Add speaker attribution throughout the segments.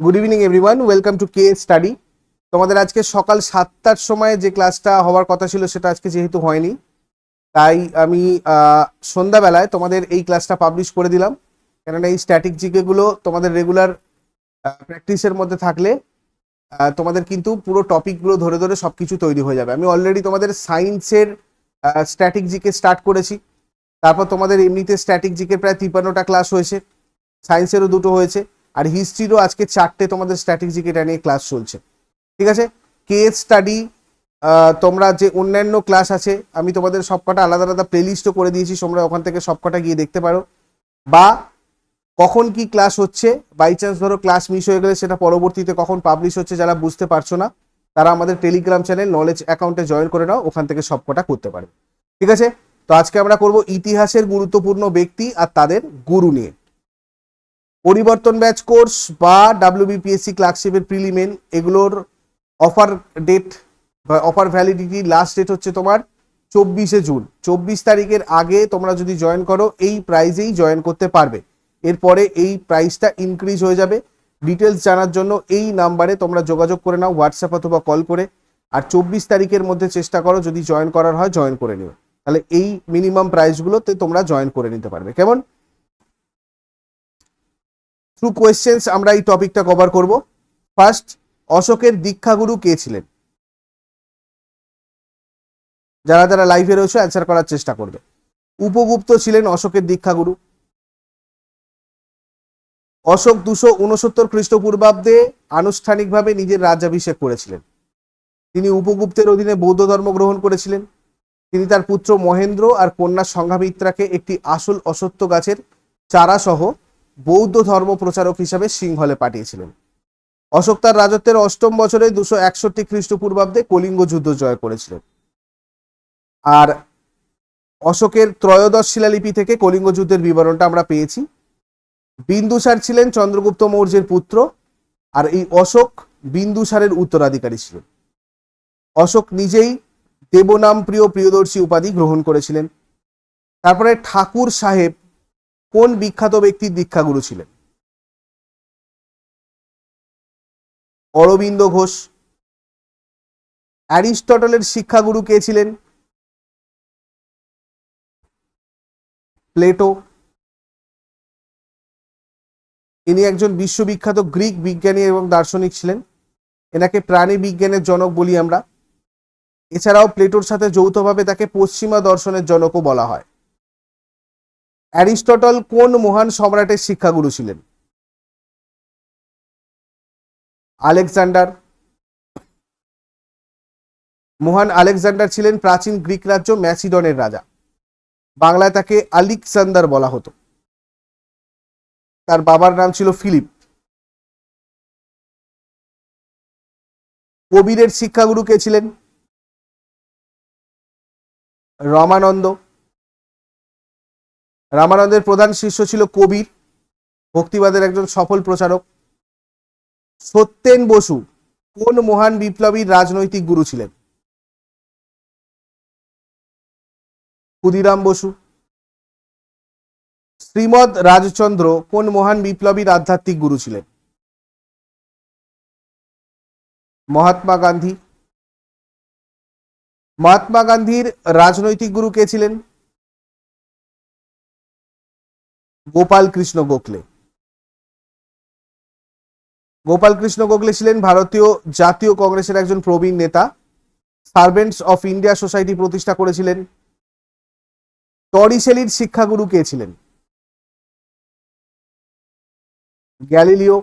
Speaker 1: Good evening everyone welcome to K study তোমাদের আজকে সকাল সাতটার সময় যে ক্লাসটা হওয়ার কথা ছিল, সেটা আজকে যেহেতু হয়নি, তাই আমি সন্ধ্যাবেলায় তোমাদের এই ক্লাসটা পাবলিশ করে দিলাম। কেননা এই স্ট্যাটিক জিকেগুলো তোমাদের রেগুলার প্র্যাকটিসের মধ্যে থাকলে তোমাদের কিন্তু পুরো টপিকগুলো ধরে ধরে সব কিছু তৈরি হয়ে যাবে। আমি অলরেডি তোমাদের সায়েন্সের স্ট্যাটিক জিকে স্টার্ট করেছি। তারপর তোমাদের এমনিতে স্ট্যাটিক জিকে প্রায় তিপ্পান্নটা ক্লাস হয়েছে। সায়েন্সেরও দুটো হয়েছে। আর হিস্ট্রিরও আজকে চারটে তোমাদের স্ট্র্যাটেজিক এটা নিয়ে ক্লাস চলছে। ঠিক আছে? কেস স্টাডি তোমরা যে অন্যান্য ক্লাস আছে, আমি তোমাদের সবকটা আলাদা আলাদা প্লেলিস্টও করে দিয়েছি, তোমরা ওখান থেকে সবকটা গিয়ে দেখতে পারো। বা কখন কি ক্লাস হচ্ছে বাই চান্স ধরো ক্লাস মিস হয়ে গেলে সেটা পরবর্তীতে কখন পাবলিশ হচ্ছে যারা বুঝতে পারছ না, তারা আমাদের টেলিগ্রাম চ্যানেল নলেজ অ্যাকাউন্টে জয়েন করে নাও, ওখান থেকে সবকটা করতে পারবে। ঠিক আছে? তো আজকে আমরা করব ইতিহাসের গুরুত্বপূর্ণ ব্যক্তি আর তাদের গুরু নিয়ে। পরিবর্তন ব্যাচ কোর্স বা ডাব্লিউবিপিএসসি ক্লার্কশিপের প্রিলিমেন, এগুলোর অফার ডেট বা অফার ভ্যালিডিটি লাস্ট ডেট হচ্ছে তোমার চব্বিশে জুন। চব্বিশ তারিখের আগে তোমরা যদি জয়েন করো, এই প্রাইজেই জয়েন করতে পারবে। এরপরে এই প্রাইসটা ইনক্রিজ হয়ে যাবে। ডিটেলস জানার জন্য এই নাম্বারে তোমরা যোগাযোগ করে নাও হোয়াটসঅ্যাপ অথবা কল করে। আর চব্বিশ তারিখের মধ্যে চেষ্টা করো, যদি জয়েন করার হয় জয়েন করে নিও। তাহলে এই মিনিমাম প্রাইসগুলোতে তোমরা জয়েন করে নিতে পারবে। কেমন? থ্রু কোয়েশ্চেন্স আমরা এই টপিকটা কভার করব। ফার্স্ট অশোকের দীক্ষাগুরু কে ছিলেন? যারা যারা লাইভে রয়েছে অ্যান্সার করার চেষ্টা করবে। উপগুপ্ত ছিলেন অশোকের দীক্ষাগুরু। অশোক দুশো উনসত্তর খ্রিস্টপূর্বাব্দে আনুষ্ঠানিকভাবে নিজের রাজ্যাভিষেক করেছিলেন। তিনি উপগুপ্তের অধীনে বৌদ্ধ ধর্ম গ্রহণ করেছিলেন। তিনি তার পুত্র মহেন্দ্র আর কন্যা সংঘামিত্রাকে একটি আসল অসত্য গাছের চারা সহ বৌদ্ধ ধর্ম প্রচারক হিসাবে সিংহলে পাঠিয়েছিলেন। অশোক তার রাজত্বের অষ্টম বছরে দুশো একষট্টি খ্রিস্টপূর্বাব্দে কলিঙ্গ যুদ্ধ জয় করেছিলেন। আর অশোকের ত্রয়োদশ শিলালিপি থেকে কলিঙ্গ যুদ্ধের বিবরণটা আমরা পেয়েছি। বিন্দুসার ছিলেন চন্দ্রগুপ্ত মৌর্যের পুত্র, আর এই অশোক বিন্দুসারের উত্তরাধিকারী ছিলেন। অশোক নিজেই দেবনাম প্রিয় প্রিয়দর্শী উপাধি গ্রহণ করেছিলেন। তারপরে ঠাকুর সাহেব কোন বিখ্যাত ব্যক্তির দীক্ষাগুরু ছিলেন? অরবিন্দ ঘোষ। অ্যারিস্টটলের শিক্ষাগুরু কে ছিলেন? প্লেটো। ইনি একজন বিশ্ববিখ্যাত গ্রিক বিজ্ঞানী এবং দার্শনিক ছিলেন। এনাকে প্রাণী বিজ্ঞানের জনক বলি আমরা। এছাড়াও প্লেটোর সাথে যৌথভাবে তাকে পশ্চিমা দর্শনের জনকও বলা হয়। অ্যারিস্টটল কোন মহান সম্রাটের শিক্ষাগুরু ছিলেন? আলেকজান্ডার। মহান আলেকজান্ডার ছিলেন প্রাচীন গ্রিক রাজ্য ম্যাসিডনের রাজা। বাংলায় তাকে আলেকজান্ডার বলা হতো। তার বাবার নাম ছিল ফিলিপ। কবিরের শিক্ষাগুরু কে ছিলেন? রমানন্দ। রামানন্দের প্রধান শিষ্য ছিল কবির, ভক্তিবাদের একজন সফল প্রচারক। সত্যেন বসু কোন মহান বিপ্লবীর রাজনৈতিক গুরু ছিলেন? ক্ষুদিরাম বসু। শ্রীমদ রাজচন্দ্র কোন মহান বিপ্লবীর আধ্যাত্মিক গুরু ছিলেন? মহাত্মা গান্ধী। মহাত্মা গান্ধীর রাজনৈতিক গুরু কে ছিলেন? গোপাল কৃষ্ণ গোখলে। গোপাল কৃষ্ণ গোখলে ছিলেন ভারতীয় জাতীয় কংগ্রেসের একজন প্রবীণ নেতা। সার্ভেন্টস অফ ইন্ডিয়া সোসাইটি প্রতিষ্ঠা করেছিলেন। টরিশেলির শিক্ষাগুরু কে ছিলেন? গ্যালিলিও।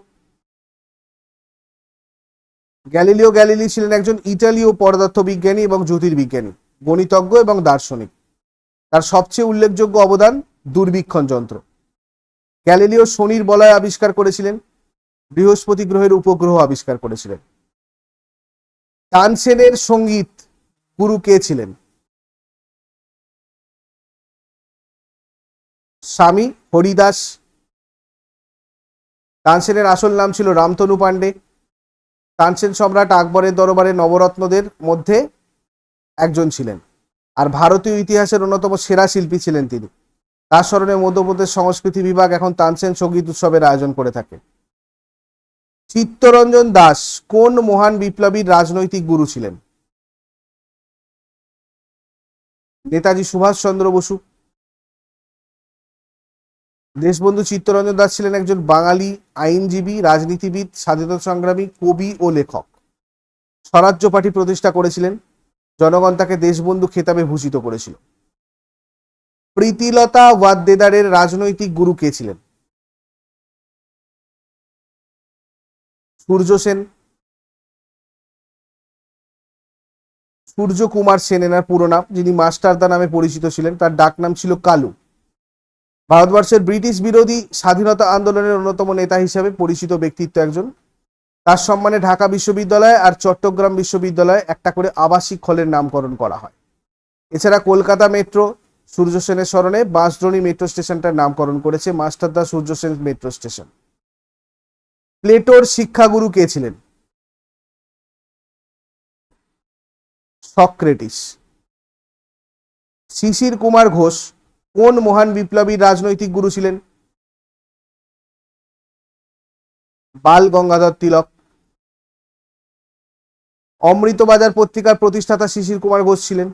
Speaker 1: গ্যালিলিও গ্যালিলি ছিলেন একজন ইটালীয় পদার্থ বিজ্ঞানী এবং জ্যোতির্বিজ্ঞানী, গণিতজ্ঞ এবং দার্শনিক। তার সবচেয়ে উল্লেখযোগ্য অবদান দূরবীক্ষণ যন্ত্র। গ্যালিলিও শনির বলয় আবিষ্কার করেছিলেন, বৃহস্পতি গ্রহের উপগ্রহ আবিষ্কার করেছিলেন। তানসেনের সংগীত গুরু কে ছিলেন? স্বামী হরিদাস। তানসেনের আসল নাম ছিল রামতনু পাণ্ডে। তানসেন সম্রাট আকবরের দরবারে নবরত্নদের মধ্যে একজন ছিলেন। আর ভারতীয় ইতিহাসের অন্যতম সেরা শিল্পী ছিলেন তিনি। তার স্মরণে মধ্যপ্রদেশ সংস্কৃতি বিভাগ এখন তানসেন সংগীত উৎসবের আয়োজন করে থাকে। চিত্তরঞ্জন দাস কোন মহান বিপ্লবীর রাজনৈতিক গুরু ছিলেন? নেতাজি সুভাষচন্দ্র বসু। দেশবন্ধু চিত্তরঞ্জন দাস ছিলেন একজন বাঙালি আইনজীবী, রাজনীতিবিদ, স্বাধীনতা সংগ্রামী, কবি ও লেখক। স্বরাজ্য পার্টি প্রতিষ্ঠা করেছিলেন। জনগণ তাকে দেশবন্ধু খেতাবে ভূষিত করেছিল। প্রীতিলতা ওয়াদ্দেদারের রাজনৈতিক গুরু কে ছিলেন? সূর্য সেন। সূর্য কুমার সেন এনার পুরো নাম, যিনি মাস্টারদা নামে পরিচিত ছিলেন, তার ডাক নাম ছিল কালু। ভারতবর্ষের ব্রিটিশ বিরোধী স্বাধীনতা আন্দোলনের অন্যতম নেতা হিসেবে পরিচিত ব্যক্তিত্ব একজন। তার সম্মানে ঢাকা বিশ্ববিদ্যালয় আর চট্টগ্রাম বিশ্ববিদ্যালয়ে একটা করে আবাসিক হলের নামকরণ করা হয়। এছাড়া কলকাতা মেট্রো সূর্য সেনের স্মরণে বাঁশদ্রোণী মেট্রো স্টেশনটার নামকরণ করেছে মাস্টারদা সূর্য সেন মেট্রো স্টেশন প্লেটোর শিক্ষাগুরু কে ছিলেন? সক্রেটিস। শিশির কুমার ঘোষ কোন মহান বিপ্লবীর রাজনৈতিক গুরু ছিলেন? বাল গঙ্গাধর তিলক। অমৃতবাজার পত্রিকার প্রতিষ্ঠাতা শিশির কুমার ঘোষ ছিলেন।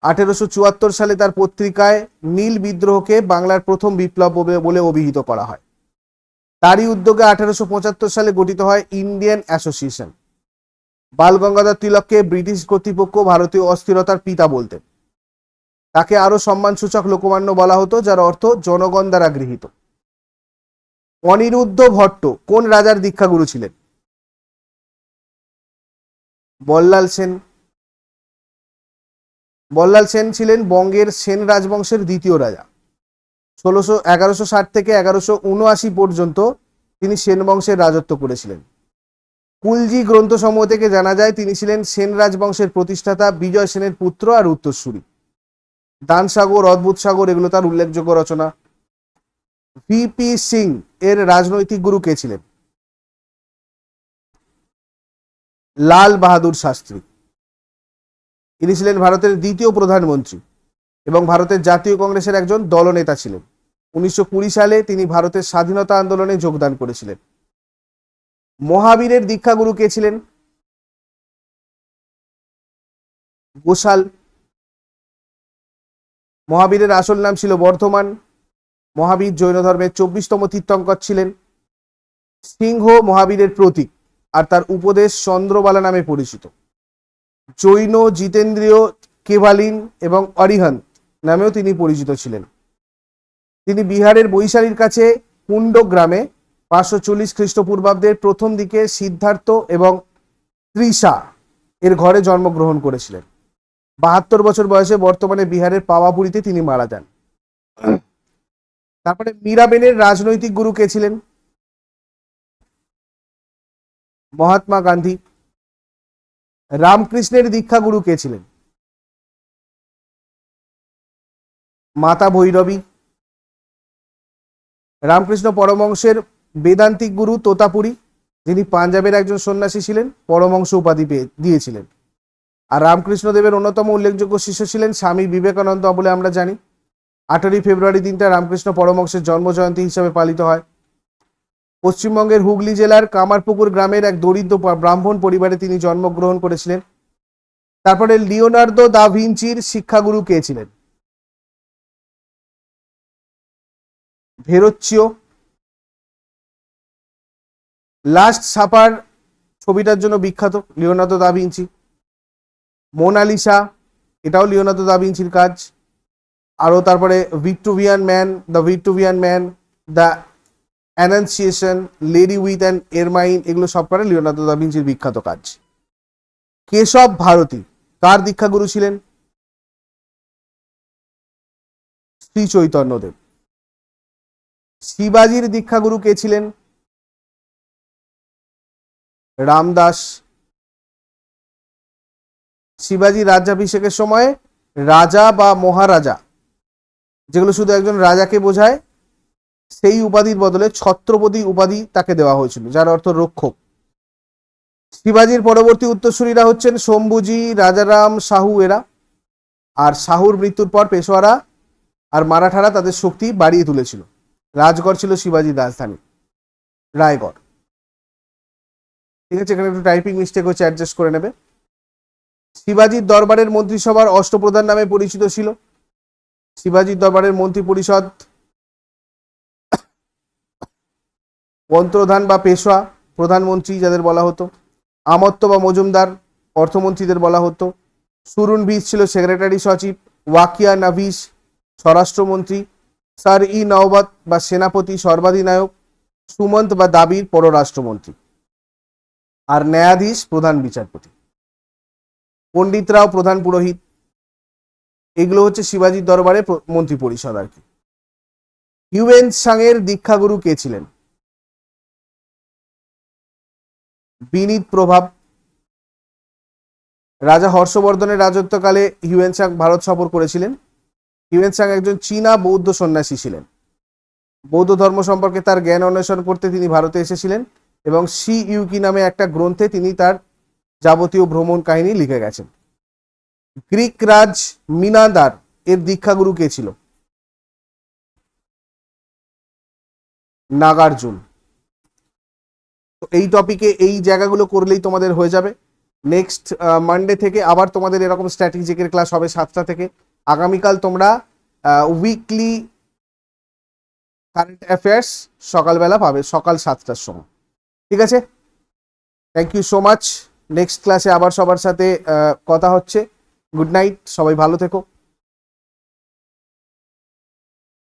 Speaker 1: আঠেরোশো চুয়াত্তর সালে তার পত্রিকায় নীল বিদ্রোহকে বাংলার প্রথম বিপ্লব বলে- অভিহিত করা হয়। তারই উদ্যোগে আঠেরোশো পঁচাত্তর সালে গঠিত হয় ইন্ডিয়ান অ্যাসোসিয়েশন। বাল গঙ্গাধর তিলককে ব্রিটিশ কর্তৃপক্ষ ভারতীয় অস্থিরতার পিতা বলতেন। তাকে আরও সম্মানসূচক লোকমান্য বলা হতো, যার অর্থ জনগণ দ্বারা গৃহীত। অনিরুদ্ধ ভট্ট কোন রাজার দীক্ষাগুরু ছিলেন? বল্লাল সেন বল্লাল সেন ছিলেন বঙ্গের সেন রাজবংশের দ্বিতীয় রাজা। ষোলোশো, এগারোশো ষাট থেকে এগারোশো উনআশি পর্যন্ত তিনি সেন বংশের রাজত্ব করেছিলেন। কুলজি গ্রন্থসমূহ থেকে জানা যায়, তিনি ছিলেন সেন রাজবংশের প্রতিষ্ঠাতা বিজয় সেনের পুত্র আর উত্তরসূরি। দান সাগর অদ্ভুত সাগর, এগুলো তার উল্লেখযোগ্য রচনা। ভিপি সিং এর রাজনৈতিক গুরু কে ছিলেন? লাল বাহাদুর শাস্ত্রী। ইনি ছিলেন ভারতের দ্বিতীয় প্রধানমন্ত্রী এবং ভারতের জাতীয় কংগ্রেসের একজন দলনেতা ছিলেন। উনিশশো কুড়ি সালে তিনি ভারতের স্বাধীনতা আন্দোলনে যোগদান করেছিলেন। মহাবীরের দীক্ষাগুরু কে ছিলেন? গোসাল মহাবীরের আসল নাম ছিল বর্ধমান। মহাবীর জৈন ধর্মের চব্বিশতম তীর্থঙ্কর ছিলেন। সিংহ মহাবীরের প্রতীক আর তার উপদেশ চন্দ্রবালা নামে পরিচিত। জৈন, জিতেন্দ্রীয় কেভালিন এবং অরিহন্ত নামেও তিনি পরিচিত ছিলেন। তিনি বিহারের বৈশালীর কাছে কুণ্ড গ্রামে পাঁচশো চল্লিশ খ্রিস্টপূর্বাব্দের প্রথম দিকে সিদ্ধার্থ এবং ত্রিশা এর ঘরে জন্মগ্রহণ করেছিলেন। বাহাত্তর বছর বয়সে বর্তমানে বিহারের পাওয়াপুরীতে তিনি মারা যান। তারপরে মীরাবেনের রাজনৈতিক গুরু কে ছিলেন? মহাত্মা গান্ধী। রামকৃষ্ণের দীক্ষা গুরু কে ছিলেন? মাতা ভৈরবী, রামকৃষ্ণ পরমংশের বেদান্তিক গুরু তোতাপুরী, যিনি পাঞ্জাবের একজন সন্ন্যাসী ছিলেন পরমংশ উপাধি পেয়ে দিয়েছিলেন। আর রামকৃষ্ণদেবের অন্যতম উল্লেখযোগ্য শিষ্য ছিলেন স্বামী বিবেকানন্দ বলে আমরা জানি। আঠারোই ফেব্রুয়ারি দিনটা রামকৃষ্ণ পরমংশের জন্মজয়ন্তী হিসাবে পালিত হয়। পশ্চিমবঙ্গের হুগলি জেলার কামারপুকুর গ্রামের এক দরিদ্র ব্রাহ্মণ পরিবারে তিনি জন্মগ্রহণ করেছিলেন। তারপরে লিওনার্দো দা ভিঞ্চির শিক্ষাগুরু কে ছিলেন? ভেরোচ্চিও। লাস্ট সাপার ছবিটার জন্য বিখ্যাত, Leonardo da Vinci. Mona Lisa, এটাও লিওনার্দো দা ভিঞ্চির কাজ। আরও তারপরে Victorian man, the Victorian man, the annunciation, lady with an ermine, এগুলো সব করে লিওনার্দো দা ভিঞ্চির বিখ্যাত কাজ। কেশব ভারতী, কার দীক্ষাগুরু ছিলেন? শ্রী চৈতন্যদেব। শিবাজির দীক্ষাগুরু কে ছিলেন? রামদাস। শিবাজি রাজ্যাভিষেকের সময় রাজা বা মহারাজা, যেগুলো শুধু একজন রাজাকে বোঝায় সেই উপাধির বদলে ছত্রপতি উপাধি তাকে দেওয়া হয়েছিল, যার অর্থ রক্ষক। শিবাজির পরবর্তী উত্তরসূরিরা হচ্ছেন শম্ভুজি, রাজারাম সাহু এরা। আর শাহুর মৃত্যুর পর পেশোয়ারা আর মারাঠারা তাদের শক্তি বাড়িয়ে তুলেছিল। রাজগড় ছিল শিবাজির রাজধানী, রায়গড়। ঠিক আছে, এখানে একটু টাইপিং মিস্টেক হচ্ছে অ্যাডজাস্ট করে নেবে। শিবাজির দরবারের মন্ত্রিসভার অষ্টপ্রধান নামে পরিচিত ছিল। শিবাজির দরবারের মন্ত্রী পরিষদ অন্তর্ধান বা পেশোয়া প্রধানমন্ত্রী যাদের বলা হতো, আমত্ত বা মজুমদার অর্থমন্ত্রীদের বলা হতো, সুরুন ভিস ছিল সেক্রেটারি সচিব, ওয়াকিয়া নাভিস স্বরাষ্ট্রমন্ত্রী, স্যার ই নওবাত বা সেনাপতি সর্বাধিনায়ক, সুমন্ত বা দাবির পররাষ্ট্রমন্ত্রী। আর ন্যায়াধীশ প্রধান বিচারপতি। পণ্ডিতরাও প্রধান পুরোহিত। এগুলো হচ্ছে শিবাজির দরবারে মন্ত্রী পরিষদ আর কি। হিউয়েন সাংয়ের দীক্ষাগুরু কে ছিলেন? বিনীত প্রভাব। রাজা হর্ষবর্ধনের রাজত্বকালে হিউয়েন সাং ভারত সফর করেছিলেন। হিউয়েন সাং একজন চীনা বৌদ্ধ সন্ন্যাসী ছিলেন। বৌদ্ধ ধর্ম সম্পর্কে তার জ্ঞান অন্বেষণ করতে তিনি ভারতে এসেছিলেন এবং সি ইউকি নামে একটা গ্রন্থে তিনি তার যাবতীয় ভ্রমণ কাহিনী লিখে গেছেন। গ্রিক রাজ মিনাদার এর দীক্ষাগুরু কে ছিল? নাগার্জুন। এই টপিকে এই জায়গাগুলো করলেই তোমাদের হয়ে যাবে। নেক্সট মানডে থেকে আবার তোমাদের এরকম স্ট্র্যাটেজিকের ক্লাস হবে সাতটা থেকে। আগামীকাল তোমরা উইকলি কারেন্ট অ্যাফেয়ার্স সকালবেলা পাবে, সকাল সাতটার সময়। ঠিক আছে? Thank you so much next ক্লাসে আবার সবার সাথে কথা হচ্ছে। গুড নাইট সবাই ভালো থেকো।